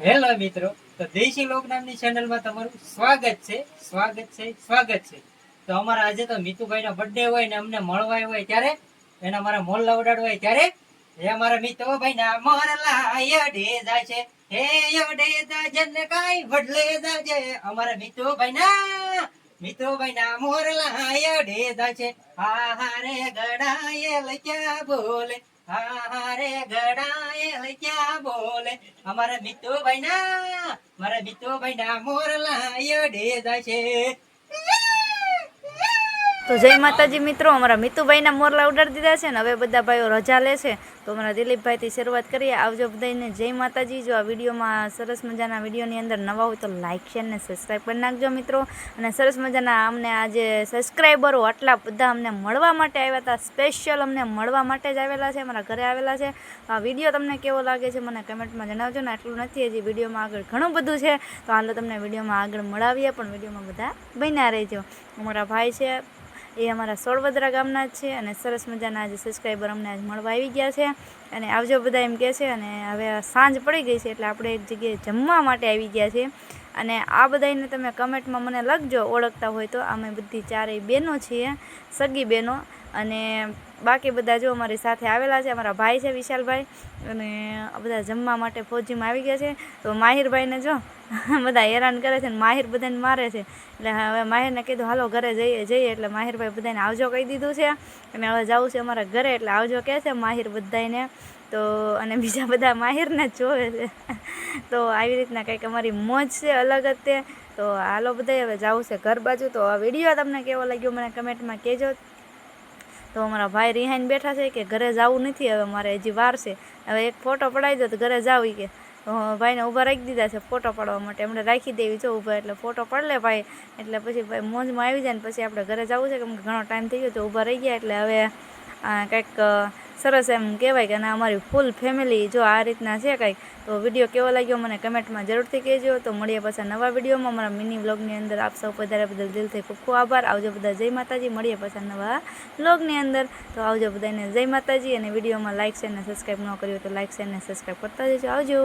Hello મિત્રો, તો દેશી લોક નામની ચેનલમાં તમારું સ્વાગત છે સ્વાગત છે સ્વાગત છે. તો અમારા આજે તો મિતુભાઈ નો બર્થડે હોય ને અમને મળવા હોય ત્યારે, એના મારા મોલ લવડાડ હોય ત્યારે, એ અમારા મિતુભાઈ ના મોરલા યડે જાય છે, હે યડે જાજે ને કાઈ વડલે જાજે અમારા મિતુભાઈ ના મિતુભાઈ ના મોરલા યડે જાય છે. હા હારે ગડાએ લખ્યા બોલે. હા હારે ગડાએ ક્યાં બોલે? અમારા મિતુભાઈ ના મારા મિતુભાઈ ના મોરલા યડે જાય છે. તો જય માતાજી મિત્રો, અમારા મિતુભાઈના મોરલા ઉડાડી દીધા છે ને હવે બધા ભાઈઓ રજા લે છે. તો અમારા દિલીપભાઈથી શરૂઆત કરીએ. આવજો બધાને જય માતાજી. જો આ વિડીયોમાં સરસ મજાના વિડીયોની અંદર નવા હોય તો લાઇક શેર ને સબસ્ક્રાઈબ કરી નાખજો મિત્રો. અને સરસ મજાના અમને આજે સબસ્ક્રાઈબરો આટલા બધા અમને મળવા માટે આવ્યા હતા સ્પેશિયલ અમને મળવા માટે જ આવેલા છે, અમારા ઘરે આવેલા છે. આ વીડિયો તમને કેવો લાગે છે મને કમેન્ટમાં જણાવજો ને આટલું નથી, હજી વિડીયોમાં આગળ ઘણું બધું છે. તો હાલો તમને વિડીયોમાં આગળ મળાવીએ, પણ વિડીયોમાં બધા બન્યા રહેજો. અમારા ભાઈ છે એ અમારા સોળવદરા ગામના જ છે અને સરસ મજાના આજે સબસ્ક્રાઈબર અમને આજ મળવા આવી ગયા છે. અને આવજો બધા એમ કહે છે અને હવે સાંજ પડી ગઈ છે એટલે આપણે એક જગ્યાએ જમવા માટે આવી ગયા છે. અને આ બધાને તમે કમેન્ટમાં મને લખજો, ઓળખતા હોય તો. અમે બધી ચારેય બહેનો છીએ, સગી બહેનો. અને બાકી બધા જો અમારી સાથે આવેલા છે, અમારા ભાઈ છે વિશાલભાઈ. અને બધા જમવા માટે ફોજીમાં આવી ગયા છે. તો માહિરભાઈને જો, બધા હેરાન કરે છે ને માહિર બધાને મારે છે. એટલે હવે માહિરને કીધું હાલો, ઘરે જઈએ જઈએ. એટલે માહિરભાઈ બધાને આવજો કહી દીધું છે. અને હવે જવું છે અમારા ઘરે, એટલે આવજો કહે છે માહિર બધાને તો, અને બીજા બધા માહિરને જ જોવે છે. તો આવી રીતના કંઈક અમારી મોજ છે અલગ જ તે. તો હાલો બધા હવે જવું છે ઘર બાજુ. તો આ વીડિયો તમને કેવો લાગ્યો મને કમેન્ટમાં કહેજો. તો અમારા ભાઈ રિહાઈને બેઠા છે કે ઘરે જવું નથી, હવે મારે હજી વાર છે. હવે એક ફોટો પડાવી દો તો ઘરે જાવ કે. ભાઈને ઊભા રાખી દીધા છે ફોટો પાડવા માટે. એમણે રાખી દેવી છે ઊભા, એટલે ફોટો પડ ભાઈ. એટલે પછી ભાઈ મોજમાં આવી જાય ને પછી આપણે ઘરે જવું છે. કેમ કે ઘણો ટાઈમ થઈ ગયો તો ઊભા રહી ગયા, એટલે હવે કંઈક સરસ એમ કહેવાય કે અને અમારી ફૂલ ફેમિલી જો આ રીતના છે કંઈક, તો વીડિયો કેવો લાગ્યો મને કમેન્ટમાં જરૂરથી કહેજો. તો મળીએ પાછા નવા વિડીયોમાં મારા મિની વ્લોગની અંદર આપ સૌ વધારે બદલ દિલથી ખૂબ ખૂબ આભાર. આવજો બધા જય માતાજી. મળીએ પાછા નવા વ્લોગની અંદર. તો આવજો બધાને જય માતાજી. અને વિડીયોમાં લાઇક શેર અને સબસ્ક્રાઈબ ન કર્યું તો લાઇક શેર અને સબસ્ક્રાઈબ કરતા જજો. આવજો.